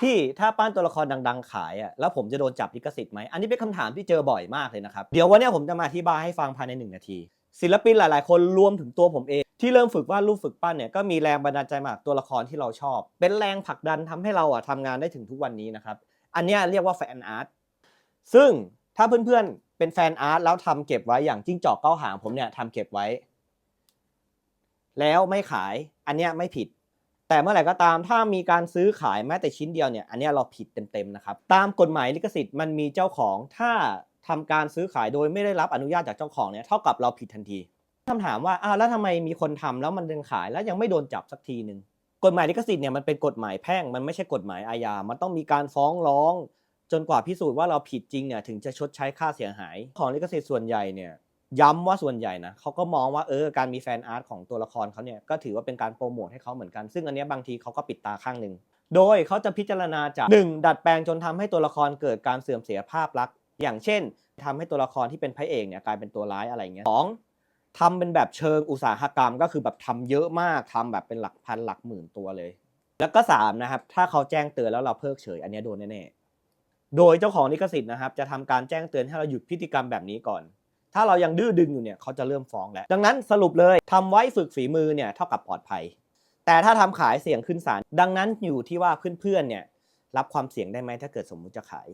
พี่ถ้าปั้นตัวละครดัง ๆ ขายอะแล้วผมจะโดนจับลิขสิทธิ์ไหมอันนี้เป็นคำถามที่เจอบ่อยมากเลยนะครับ เดี๋ยววันนี้ผมจะมาอธิบายให้ฟังภายในหนึ่งนาที ศิลปินหลาย ๆ คนรวมถึงตัวผมเอง ที่เริ่มฝึกวาดรูปฝึกปั้นเนี่ยก็มีแรงบันดาลใจมาจากตัวละครที่เราชอบ เป็นแรงผลักดันทำให้เราอะทำงานได้ถึงทุกวันนี้นะครับอันนี้เรียกว่าแฟนอาร์ตซึ่งถ้าเพื่อนๆเป็นแฟนอาร์ตแล้วทำเก็บไว้อย่างจิ้งจอกเก้าหางผมเนี่ยทำเก็บไว้ แล้วไม่ขายอันเนี้ยไม่ผิด แต่เมื่อไหร่ก็ตามถ้ามีการซื้อขายแม้แต่ชิ้นเดียวเนี่ยอันนี้เราผิดเต็มๆนะครับตามกฎหมายลิขสิทธิ์มันมีเจ้าของถ้าทำการซื้อขายโดยไม่ได้รับอนุญาตจากเจ้าของเนี่ยเท่ากับเราผิดทันทีคำถามว่าอ้าวแล้วทำไมมีคนทำแล้วมันยังขายแล้วยังไม่โดนจับสักทีหนึ่งกฎหมายลิขสิทธิ์เนี่ยมันเป็นกฎหมายแพ่งมันไม่ใช่กฎหมายอาญา มันต้องมีการฟ้องร้อง จนกว่าพิสูจน์ว่าเราผิดจริงเนี่ยถึงจะชดใช้ค่าเสียหาย ของลิขสิทธิ์ส่วนใหญ่เนี่ย ย้ำว่าส่วนใหญ่นะเขาก็มองว่าเออการมีแฟนอาร์ตของตัวละครเขาเนี่ยก็ถือว่าเป็นการโปรโมทให้เขาเหมือนกัน ซึ่งอันนี้บางทีเขาก็ปิดตาข้างหนึ่งโดยเขาจะพิจารณาจาก 1. ดัดแปลงจนทำให้ตัวละครเกิดการเสื่อมเสียภาพลักษณ์อย่างเช่นทำให้ตัวละครที่เป็นพระเอกเนี่ยกลายเป็นตัวร้ายอะไรเงี้ยสองทำเป็นแบบเชิงอุตสาหกรรมก็คือแบบทำเยอะมากทำแบบเป็นหลักพันหลักหมื่นตัวเลย แล้วก็สามนะครับถ้าเขาแจ้งเตือนแล้วเราเพิกเฉย อันนี้โดนแน่ๆโดยเจ้าของลิขสิทธิ์นะครับจะทำการแจ้งเตือนให้เราหยุดพฤติกรรมแบบนี้ก่อน ถ้าเรายังดื้อดึงอยู่เนี่ยเขาจะเริ่มฟ้องแล้ว ดังนั้นสรุปเลยทำไว้ฝึกฝีมือเนี่ยเท่ากับปลอดภัย แต่ถ้าทำขายเสี่ยงขึ้นศาลดังนั้นอยู่ที่ว่าเพื่อนๆเนี่ยรับความเสี่ยงได้ไหมถ้าเกิดสมมุติจะขาย